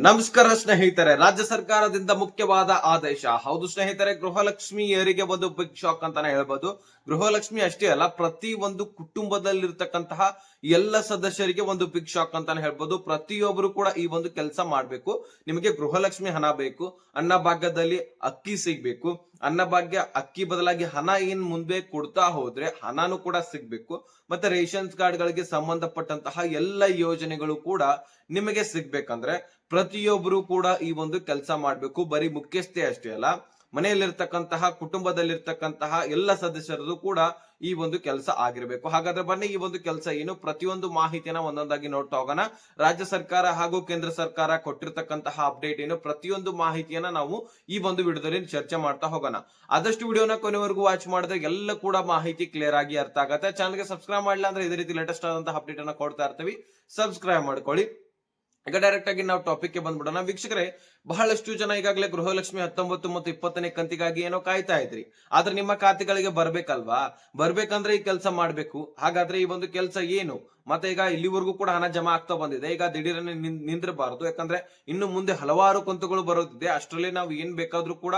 ನಮಸ್ಕಾರ ಸ್ನೇಹಿತರೆ, ರಾಜ್ಯ ಸರ್ಕಾರದಿಂದ ಮುಖ್ಯವಾದ ಆದೇಶ. ಹೌದು ಸ್ನೇಹಿತರೆ, ಗೃಹಲಕ್ಷ್ಮಿಯರಿಗೆ ಒಂದು ಬಿಗ್ ಶಾಕ್ ಅಂತಾನೆ ಹೇಳ್ಬೋದು. ಗೃಹಲಕ್ಷ್ಮಿ ಅಷ್ಟೇ ಅಲ್ಲ, ಪ್ರತಿ ಒಂದು ಕುಟುಂಬದಲ್ಲಿರ್ತಕ್ಕಂತಹ ಎಲ್ಲ ಸದಸ್ಯರಿಗೆ ಒಂದು ಬಿಗ್ ಶಾಕ್ ಅಂತಾನೆ ಹೇಳ್ಬೋದು. ಪ್ರತಿಯೊಬ್ಬರು ಕೂಡ ಈ ಒಂದು ಕೆಲಸ ಮಾಡ್ಬೇಕು. ನಿಮಗೆ ಗೃಹಲಕ್ಷ್ಮಿ ಹಣ ಬೇಕು, ಅನ್ನ ಭಾಗದಲ್ಲಿ ಅಕ್ಕಿ ಸಿಗ್ಬೇಕು. ಅನ್ನಭಾಗ್ಯ, ಅಕ್ಕಿ ಬದಲಾಗಿ ಹಣ ಏನ್ ಮುಂದೆ ಕೊಡ್ತಾ ಹೋದ್ರೆ ಹಣನೂ ಕೂಡ ಸಿಗ್ಬೇಕು. ಮತ್ತೆ ರೇಷನ್ಸ್ ಕಾರ್ಡ್ ಗಳಿಗೆ ಸಂಬಂಧಪಟ್ಟಂತಹ ಎಲ್ಲ ಯೋಜನೆಗಳು ಕೂಡ ನಿಮಗೆ ಸಿಗ್ಬೇಕಂದ್ರೆ ಪ್ರತಿಯೊಬ್ಬರು ಕೂಡ ಈ ಒಂದು ಕೆಲಸ ಮಾಡ್ಬೇಕು. ಬರೀ ಮುಖ್ಯಸ್ಥೆ ಅಷ್ಟೇ ಅಲ್ಲ ಮನೆಯಲ್ಲಿರ್ತಕ್ಕಂತಹ, ಕುಟುಂಬದಲ್ಲಿರ್ತಕ್ಕಂತಹ ಎಲ್ಲ ಸದಸ್ಯರದು ಕೂಡ ಈ ಒಂದು ಕೆಲಸ ಆಗಿರಬೇಕು. ಹಾಗಾದ್ರೆ ಬನ್ನಿ, ಈ ಒಂದು ಕೆಲಸ ಏನು? ಪ್ರತಿಯೊಂದು ಮಾಹಿತಿಯನ್ನ ಒಂದೊಂದಾಗಿ ನೋಡ್ತಾ ಹೋಗೋಣ. ರಾಜ್ಯ ಸರ್ಕಾರ ಹಾಗೂ ಕೇಂದ್ರ ಸರ್ಕಾರ ಕೊಟ್ಟಿರ್ತಕ್ಕಂತಹ ಅಪ್ಡೇಟ್ ಏನು? ಪ್ರತಿಯೊಂದು ಮಾಹಿತಿಯನ್ನ ನಾವು ಈ ಒಂದು ವಿಡಿಯೋದಲ್ಲಿ ಚರ್ಚೆ ಮಾಡ್ತಾ ಹೋಗೋಣ. ಆದಷ್ಟು ವಿಡಿಯೋನ ಕೊನೆವರೆಗೂ ವಾಚ್ ಮಾಡಿದ್ರೆ ಎಲ್ಲ ಕೂಡ ಮಾಹಿತಿ ಕ್ಲಿಯರ್ ಆಗಿ ಅರ್ಥ ಆಗತ್ತೆ. ಚಾನಲ್ಗೆ ಸಬ್ಸ್ಕ್ರೈಬ್ ಮಾಡಿಲ್ಲ ಅಂದ್ರೆ ಇದೇ ರೀತಿ ಲೇಟೆಸ್ಟ್ ಆದಂತಹ ಅಪ್ಡೇಟ್ ಅನ್ನ ಕೊಡ್ತಾ ಇರ್ತೀವಿ. ಸಬ್ಸ್ಕ್ರೈಬ್ ಮಾಡ್ಕೊಳ್ಳಿ. ಈಗ ಡೈರೆಕ್ಟ್ ಆಗಿ ನಾವು ಟಾಪಿಕ್ ಬಂದ್ಬಿಡೋಣ. ವೀಕ್ಷಕರೇ, ಬಹಳಷ್ಟು ಜನ ಈಗಾಗಲೇ ಗೃಹಲಕ್ಷ್ಮಿ ಹತ್ತೊಂಬತ್ತು ಮತ್ತು ಇಪ್ಪತ್ತನೇ ಕಂತಿಗಾಗಿ ಏನೋ ಕಾಯ್ತಾ ಇದ್ರಿ. ಆದ್ರೆ ನಿಮ್ಮ ಖಾತೆಗಳಿಗೆ ಬರ್ಬೇಕಲ್ವಾ? ಬರ್ಬೇಕಂದ್ರೆ ಈ ಕೆಲಸ ಮಾಡ್ಬೇಕು. ಹಾಗಾದ್ರೆ ಈ ಒಂದು ಕೆಲಸ ಏನು? ಮತ್ತೆ ಈಗ ಇಲ್ಲಿವರೆಗೂ ಕೂಡ ಹಣ ಜಮಾ ಆಗ್ತಾ ಬಂದಿದೆ. ಈಗ ದಿಢೀರನೆ ನಿಂದಿರಬಾರದು. ಯಾಕಂದ್ರೆ ಇನ್ನು ಮುಂದೆ ಹಲವಾರು ಕಂತುಗಳು ಬರುತ್ತಿದೆ. ಅಷ್ಟರಲ್ಲಿ ನಾವು ಏನ್ ಬೇಕಾದ್ರೂ ಕೂಡ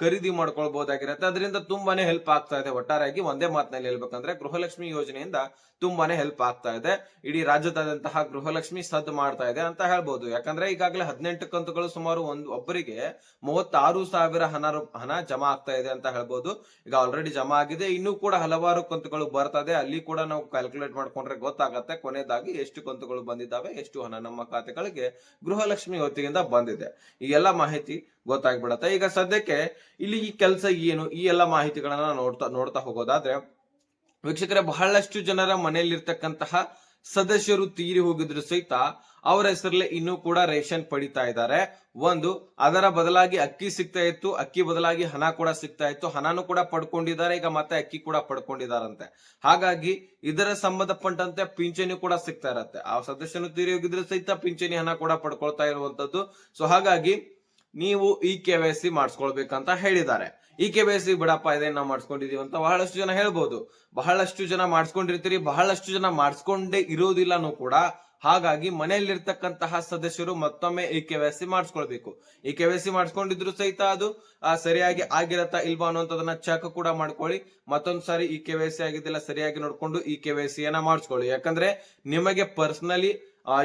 ಖರೀದಿ ಮಾಡ್ಕೊಳ್ಬಹುದಾಗಿರುತ್ತೆ ಅದರಿಂದ ತುಂಬಾನೇ ಹೆಲ್ಪ್ ಆಗ್ತಾ ಇದೆ. ಒಟ್ಟಾರೆಯಾಗಿ ಒಂದೇ ಮಾತಿನಲ್ಲಿ ಹೇಳ್ಬೇಕಂದ್ರೆ ಗೃಹಲಕ್ಷ್ಮಿ ಯೋಜನೆಯಿಂದ ತುಂಬಾನೇ ಹೆಲ್ಪ್ ಆಗ್ತಾ ಇದೆ. ಇಡೀ ರಾಜ್ಯದಾದಂತಹ ಗೃಹಲಕ್ಷ್ಮಿ ಸದ್ದು ಮಾಡ್ತಾ ಇದೆ ಅಂತ ಹೇಳ್ಬೋದು. ಯಾಕಂದ್ರೆ ಈಗಾಗಲೇ ಹದಿನೆಂಟು ಕಂತುಗಳು ಸುಮಾರು ಒಂದು, ಒಬ್ಬರಿಗೆ ಮೂವತ್ತಾರು ಸಾವಿರ ಹಣ ಹಣ ಜಮಾ ಆಗ್ತಾ ಇದೆ ಅಂತ ಹೇಳ್ಬಹುದು ಈಗ ಆಲ್ರೆಡಿ ಜಮಾ ಆಗಿದೆ. ಇನ್ನೂ ಕೂಡ ಹಲವಾರು ಕಂತುಗಳು ಬರ್ತದೆ ಅಲ್ಲಿ ಕೂಡ ನಾವು ಕ್ಯಾಲ್ಕುಲೇಟ್ ಮಾಡ್ಕೊಂಡ್ರೆ ಗೊತ್ತಾಗತ್ತೆ. ಕೊನೆಯದಾಗಿ ಎಷ್ಟು ಕಂತುಗಳು ಬಂದಿದ್ದಾವೆ, ಎಷ್ಟು ಹಣ ನಮ್ಮ ಖಾತೆಗಳಿಗೆ ಗೃಹಲಕ್ಷ್ಮಿ ಹೊತ್ತಿಗೆಯಿಂದ ಬಂದಿದೆ. ಈ ಎಲ್ಲ ಮಾಹಿತಿ ಗೊತ್ತಾಗ್ಬಿಡತ್ತೆ. ಈಗ ಸದ್ಯಕ್ಕೆ ಇಲ್ಲಿ ಈ ಕೆಲಸ ಏನು? ಈ ಎಲ್ಲ ಮಾಹಿತಿಗಳನ್ನ ನೋಡ್ತಾ ನೋಡ್ತಾ ಹೋಗೋದಾದ್ರೆ, ವೀಕ್ಷಕರೇ, ಬಹಳಷ್ಟು ಜನರ ಮನೆಯಲ್ಲಿರ್ತಕ್ಕಂತಹ ಸದಸ್ಯರು ತೀರಿ ಹೋಗಿದ್ರು ಸಹಿತ ಅವರ ಹೆಸರಲ್ಲೇ ಇನ್ನೂ ಕೂಡ ರೇಷನ್ ಪಡಿತಾ ಇದ್ದಾರೆ. ಒಂದು, ಅದರ ಬದಲಾಗಿ ಅಕ್ಕಿ ಸಿಗ್ತಾ ಇತ್ತು, ಅಕ್ಕಿ ಬದಲಾಗಿ ಹಣ ಕೂಡ ಸಿಗ್ತಾ ಇತ್ತು. ಹಣನೂ ಕೂಡ ಪಡ್ಕೊಂಡಿದ್ದಾರೆ, ಈಗ ಮತ್ತೆ ಅಕ್ಕಿ ಕೂಡ ಪಡ್ಕೊಂಡಿದಾರಂತೆ ಹಾಗಾಗಿ, ಇದರ ಸಂಬಂಧಪಟ್ಟಂತೆ ಪಿಂಚಣಿ ಕೂಡ ಸಿಗ್ತಾ ಇರತ್ತೆ. ಆ ಸದಸ್ಯನು ತೀರಿ ಹೋಗಿದ್ರೆ ಸಹಿತ ಪಿಂಚಣಿ ಹಣ ಕೂಡ ಪಡ್ಕೊಳ್ತಾ ಇರುವಂತದ್ದು. ಸೊ ಹಾಗಾಗಿ ನೀವು ಇ ಕೆ ವೈ ಸಿ ಮಾಡಿಸ್ಕೊಳ್ಬೇಕಂತ ಹೇಳಿದ್ದಾರೆ. ಇ ಕೆ ವೈ ಸಿ ಬಿಡಪ್ಪ ಇದೆ ನಾವು ಮಾಡಿಸ್ಕೊಂಡಿದೀವಿ ಅಂತ ಬಹಳಷ್ಟು ಜನ ಹೇಳ್ಬೋದು. ಬಹಳಷ್ಟು ಜನ ಮಾಡಿಸ್ಕೊಂಡಿರ್ತೀರಿ, ಬಹಳಷ್ಟು ಜನ ಮಾಡಿಸ್ಕೊಂಡೇ ಇರೋದಿಲ್ಲನೂ ಕೂಡ ಹಾಗಾಗಿ ಮನೆಯಲ್ಲಿರ್ತಕ್ಕಂತಹ ಸದಸ್ಯರು ಮತ್ತೊಮ್ಮೆ ಇ ಕೆ ವೈ ಸಿ ಮಾಡಿಸ್ಕೊಳ್ಬೇಕು. ಇ ಕೆ ವೈ ಸಿ ಮಾಡಿಸ್ಕೊಂಡಿದ್ರು ಸಹಿತ ಅದು ಸರಿಯಾಗಿ ಆಗಿರತ್ತಾ ಇಲ್ವಾ ಅನ್ನೋಂಥದನ್ನ ಚೆಕ್ ಕೂಡ ಮಾಡ್ಕೊಳ್ಳಿ. ಮತ್ತೊಂದ್ ಸಾರಿ ಈ ಕೆ ವೈ ಸಿ ಆಗಿದ್ದಿಲ್ಲ, ಸರಿಯಾಗಿ ನೋಡ್ಕೊಂಡು ಇ ಕೆ ವೈ ಸಿ ಮಾಡಿಸ್ಕೊಳ್ಳಿ. ಯಾಕಂದ್ರೆ ನಿಮಗೆ ಪರ್ಸನಲಿ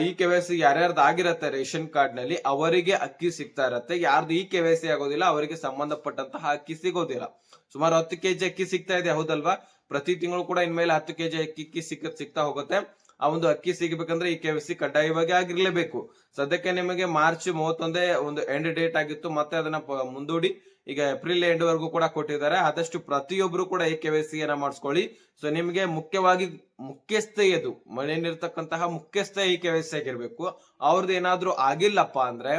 ಈ ಕೆ ವೈ ಸಿ ಯಾರ್ಯಾರ್ದು ಆಗಿರತ್ತೆ ರೇಷನ್ ಕಾರ್ಡ್ನಲ್ಲಿ ಅವರಿಗೆ ಅಕ್ಕಿ ಸಿಗ್ತಾ ಇರತ್ತೆ. ಯಾರ್ದು ಇ ಕೆ ವೈ ಸಿ ಆಗೋದಿಲ್ಲ, ಅವರಿಗೆ ಸಂಬಂಧಪಟ್ಟಂತಹ ಅಕ್ಕಿ ಸಿಗೋದಿಲ್ಲ. ಸುಮಾರು ಹತ್ತು ಕೆಜಿ ಅಕ್ಕಿ ಸಿಗ್ತಾ ಇದೆ, ಹೌದಲ್ವಾ? ಪ್ರತಿ ತಿಂಗಳು ಕೂಡ ಇನ್ಮೇಲೆ ಹತ್ತು ಕೆಜಿ ಅಕ್ಕಿ ಸಿಕ್ಕ ಸಿಗ್ತಾ ಹೋಗುತ್ತೆ. ಆ ಒಂದು ಅಕ್ಕಿ ಸಿಗಬೇಕಂದ್ರೆ ಈ ಕೆ ಸಿ ಕಡ್ಡಾಯವಾಗಿ ಆಗಿರ್ಲೇಬೇಕು. ಸದ್ಯಕ್ಕೆ ನಿಮಗೆ ಮಾರ್ಚ್ ಮೂವತ್ತೊಂದೇ ಒಂದು ಎಂಡ್ ಡೇಟ್ ಆಗಿತ್ತು. ಮತ್ತೆ ಅದನ್ನ ಮುಂದೂಡಿ ಈಗ ಏಪ್ರಿಲ್ ಎಂಡ್ ವರೆಗೂ ಕೂಡ ಕೊಟ್ಟಿದ್ದಾರೆ. ಆದಷ್ಟು ಪ್ರತಿಯೊಬ್ಬರು ಕೂಡ ಈ ಕೆ ಸಿ ಅನ್ನ ಮಾಡಿಸ್ಕೊಳ್ಳಿ. ಸೊ ನಿಮಗೆ ಮುಖ್ಯವಾಗಿ ಮುಖ್ಯಸ್ಥೆಯದು ಮನೆಯಲ್ಲಿರ್ತಕ್ಕಂತಹ ಮುಖ್ಯಸ್ಥ ಈ ಕೆ ಸಿ ಆಗಿರ್ಬೇಕು. ಅವ್ರದ್ದು ಏನಾದ್ರೂ ಆಗಿಲ್ಲಪ್ಪ ಅಂದ್ರೆ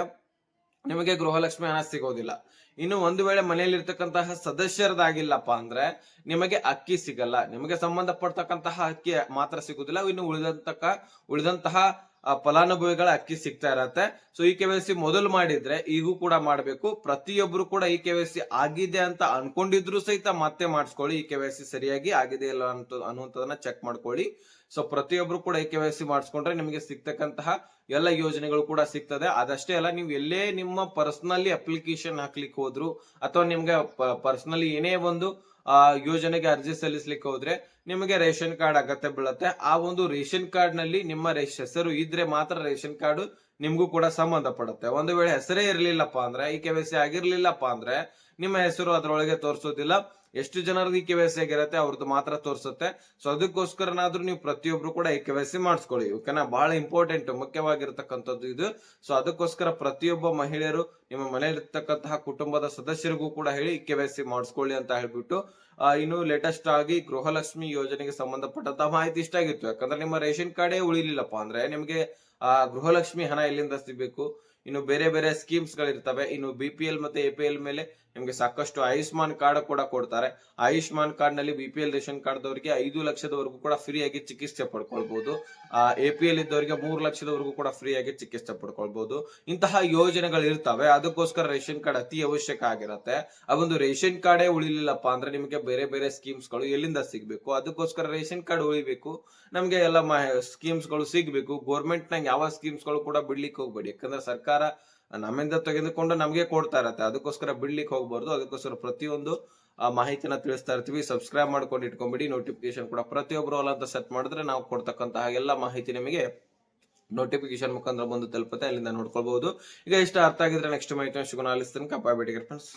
ನಿಮಗೆ ಗೃಹಲಕ್ಷ್ಮಿ ಹಣ ಸಿಗೋದಿಲ್ಲ. ಇನ್ನು ಒಂದು ವೇಳೆ ಮನೆಯಲ್ಲಿರ್ತಕ್ಕಂತಹ ಸದಸ್ಯರದಾಗಿಲ್ಲಪ್ಪ ಅಂದ್ರೆ ನಿಮಗೆ ಅಕ್ಕಿ ಸಿಗಲ್ಲ, ನಿಮಗೆ ಸಂಬಂಧಪಡ್ತಕ್ಕಂತಹ ಅಕ್ಕಿ ಮಾತ್ರ ಸಿಗುದಿಲ್ಲ, ಇನ್ನು ಉಳಿದಂತಕ, ಉಳಿದಂತಹ ಫಲಾನುಭವಿಗಳ ಅಕ್ಕಿ ಸಿಗ್ತಾ ಇರತ್ತೆ. ಸೊ ಈ ಕೆ ವೈ ಸಿ ಮೊದಲು ಮಾಡಿದ್ರೆ ಈಗೂ ಕೂಡ ಮಾಡಬೇಕು. ಪ್ರತಿಯೊಬ್ರು ಕೂಡ ಈ ಕೆ ವೈ ಸಿ ಆಗಿದೆ ಅಂತ ಅನ್ಕೊಂಡಿದ್ರು ಸಹಿತ ಮತ್ತೆ ಮಾಡಿಸ್ಕೊಳ್ಳಿ. ಈ ಕೆ ವೈ ಸಿ ಸರಿಯಾಗಿ ಆಗಿದೆ ಇಲ್ಲ ಅಂತ ಅನ್ನುವಂಥದನ್ನ ಚೆಕ್ ಮಾಡ್ಕೊಳ್ಳಿ. ಸೊ ಪ್ರತಿಯೊಬ್ರು ಕೂಡ ಈ ಕೆ ವೈ ಸಿ ಮಾಡಿಸ್ಕೊಂಡ್ರೆ ನಿಮಗೆ ಸಿಗ್ತಕ್ಕಂತಹ ಎಲ್ಲ ಯೋಜನೆಗಳು ಕೂಡ ಸಿಗ್ತದೆ. ಅದಷ್ಟೇ ಅಲ್ಲ, ನೀವು ಎಲ್ಲೇ ನಿಮ್ಮ ಪರ್ಸನಲಿ ಅಪ್ಲಿಕೇಶನ್ ಹಾಕ್ಲಿಕ್ಕೆ ಹೋದ್ರು ಅಥವಾ ನಿಮ್ಗೆ ಪರ್ಸನಲಿ ಏನೇ ಒಂದು ಆ ಯೋಜನೆಗೆ ಅರ್ಜಿ ಸಲ್ಲಿಸ್ಲಿಕ್ಕೆ ಹೋದ್ರೆ ನಿಮಗೆ ರೇಷನ್ ಕಾರ್ಡ್ ಅಗತ್ಯ ಬೀಳುತ್ತೆ. ಆ ಒಂದು ರೇಷನ್ ಕಾರ್ಡ್ನಲ್ಲಿ ನಿಮ್ಮ ಹೆಸರು ಇದ್ರೆ ಮಾತ್ರ ರೇಷನ್ ಕಾರ್ಡ್ ನಿಮ್ಗೂ ಕೂಡ ಸಂಬಂಧ ಪಡುತ್ತೆ. ಒಂದು ವೇಳೆ ಹೆಸರೇ ಇರ್ಲಿಲ್ಲಪ್ಪ ಅಂದ್ರೆ, ಈ ಸಿ ಆಗಿರ್ಲಿಲ್ಲಪ್ಪ ಅಂದ್ರೆ, ನಿಮ್ಮ ಹೆಸರು ಅದರೊಳಗೆ ತೋರಿಸೋದಿಲ್ಲ. ಎಷ್ಟು ಜನರದ್ದು ಕೆ ವೈ ಸಿ ಆಗಿರುತ್ತೆ ಅವ್ರದ್ದು ಮಾತ್ರ ತೋರಿಸುತ್ತೆ. ಸೊ ಅದಕ್ಕೋಸ್ಕರನಾದ್ರೂ ನೀವು ಪ್ರತಿಯೊಬ್ರು ಕೂಡ ಈ ಕೆ ವೈ ಸಿ ಮಾಡಿಸ್ಕೊಳ್ಳಿ. ಓಕೆನಾ? ಬಹಳ ಇಂಪಾರ್ಟೆಂಟ್ ಮುಖ್ಯವಾಗಿರ್ತಕ್ಕಂಥದ್ದು ಇದು. ಸೊ ಅದಕ್ಕೋಸ್ಕರ ಪ್ರತಿಯೊಬ್ಬ ಮಹಿಳೆಯರು ನಿಮ್ಮ ಮನೆಯಲ್ಲಿರ್ತಕ್ಕಂತಹ ಕುಟುಂಬದ ಸದಸ್ಯರಿಗೂ ಕೂಡ ಹೇಳಿ ಕೆ ವೈ ಸಿ ಮಾಡಿಸ್ಕೊಳ್ಳಿ ಅಂತ ಹೇಳ್ಬಿಟ್ಟು ಇನ್ನು ಲೇಟೆಸ್ಟ್ ಆಗಿ ಗೃಹಲಕ್ಷ್ಮಿ ಯೋಜನೆಗೆ ಸಂಬಂಧಪಟ್ಟಂತ ಮಾಹಿತಿ ಇಷ್ಟ ಆಗಿತ್ತು. ಯಾಕಂದ್ರೆ ನಿಮ್ಮ ರೇಷನ್ ಕಾರ್ಡೇ ಉಳಿಲಿಲ್ಲಪ್ಪ ಅಂದ್ರೆ ನಿಮಗೆ ಆ ಗೃಹಲಕ್ಷ್ಮಿ ಹಣ ಎಲ್ಲಿಂದ ಸಿಗಬೇಕು? ಇನ್ನು ಬೇರೆ ಬೇರೆ ಸ್ಕೀಮ್ಸ್ ಗಳಿರ್ತವೆ. ಇನ್ನು ಬಿ ಪಿ ಎಲ್ ಮತ್ತೆ ಎ ಪಿ ಎಲ್ ಮೇಲೆ ನಿಮಗೆ ಸಾಕಷ್ಟು ಆಯುಷ್ಮಾನ್ ಕಾರ್ಡ್ ಕೂಡ ಕೊಡ್ತಾರೆ. ಆಯುಷ್ಮಾನ್ ಕಾರ್ಡ್ನಲ್ಲಿ B P L ration card ದವರಿಗೆ ಐದು ಲಕ್ಷದವರೆಗೂ ಕೂಡ ಫ್ರೀ ಆಗಿ ಚಿಕಿತ್ಸೆ ಪಡ್ಕೊಳ್ಬಹುದು ಎ ಪಿ ಎಲ್ ಇದ್ದವರಿಗೆ ಮೂರು ಲಕ್ಷದವರೆಗೂ ಕೂಡ ಫ್ರೀಯಾಗಿ ಚಿಕಿತ್ಸೆ ಪಡ್ಕೊಳ್ಬಹುದು ಇಂತಹ ಯೋಜನೆಗಳು ಇರ್ತವೆ. ಅದಕ್ಕೋಸ್ಕರ ರೇಷನ್ ಕಾರ್ಡ್ ಅತಿ ಅವಶ್ಯಕ ಆಗಿರತ್ತೆ. ಆ ಒಂದು ರೇಷನ್ ಕಾರ್ಡೇ ಉಳಿಲಿಲ್ಲಪ್ಪ ಅಂದ್ರೆ ನಿಮಗೆ ಬೇರೆ ಬೇರೆ ಸ್ಕೀಮ್ಸ್ಗಳು ಎಲ್ಲಿಂದ ಸಿಗ್ಬೇಕು? ಅದಕ್ಕೋಸ್ಕರ ರೇಷನ್ ಕಾರ್ಡ್ ಉಳಿಬೇಕು. ನಮ್ಗೆ ಎಲ್ಲ ಸ್ಕೀಮ್ಸ್ಗಳು ಸಿಗ್ಬೇಕು. ಗೋರ್ಮೆಂಟ್ನ ಯಾವ ಸ್ಕೀಮ್ಸ್ಗಳು ಕೂಡ ಬಿಡ್ಲಿಕ್ಕೆ ಹೋಗ್ಬೇಡಿ. ಯಾಕಂದ್ರೆ ಸರ್ಕಾರ ನಮ್ಮಿಂದ ತೆಗೆದುಕೊಂಡು ನಮಗೆ ಕೊಡ್ತಾ ಇರತ್ತೆ. ಅದಕ್ಕೋಸ್ಕರ ಬಿಡ್ಲಿಕ್ಕೆ ಹೋಗ್ಬಾರ್ದು. ಅದಕ್ಕೋಸ್ಕರ ಪ್ರತಿಯೊಂದು ಮಾಹಿತಿನ ತಿಳಿಸ್ತಾ ಇರ್ತೀವಿ. ಸಬ್ಸ್ಕ್ರೈಬ್ ಮಾಡ್ಕೊಂಡು ಇಟ್ಕೊಂಬಿಡಿ. ನೋಟಿಫಿಕೇಶನ್ ಕೂಡ ಪ್ರತಿಯೊಬ್ಬರು ಅಲ್ಲ ಸೆಟ್ ಮಾಡಿದ್ರೆ ನಾವು ಕೊಡ್ತಕ್ಕಂತಹ ಎಲ್ಲ ಮಾಹಿತಿ ನಿಮಗೆ ನೋಟಿಫಿಕೇಶನ್ ಮುಖಾಂತರ ಬಂದು ತಲುಪುತ್ತೆ. ಅಲ್ಲಿಂದ ನೋಡ್ಕೊಳ್ಬಹುದು. ಈಗ ಇಷ್ಟ ಅರ್ಥ ಆಗಿದ್ರೆ ನೆಕ್ಸ್ಟ್ ಮಾಹಿತಿ ಶುಗುನಾಲಿಸ್ತೀನಿ ಕಪ್ಪ ಬೇಟಿಗೆ ಫ್ರೆಂಡ್ಸ್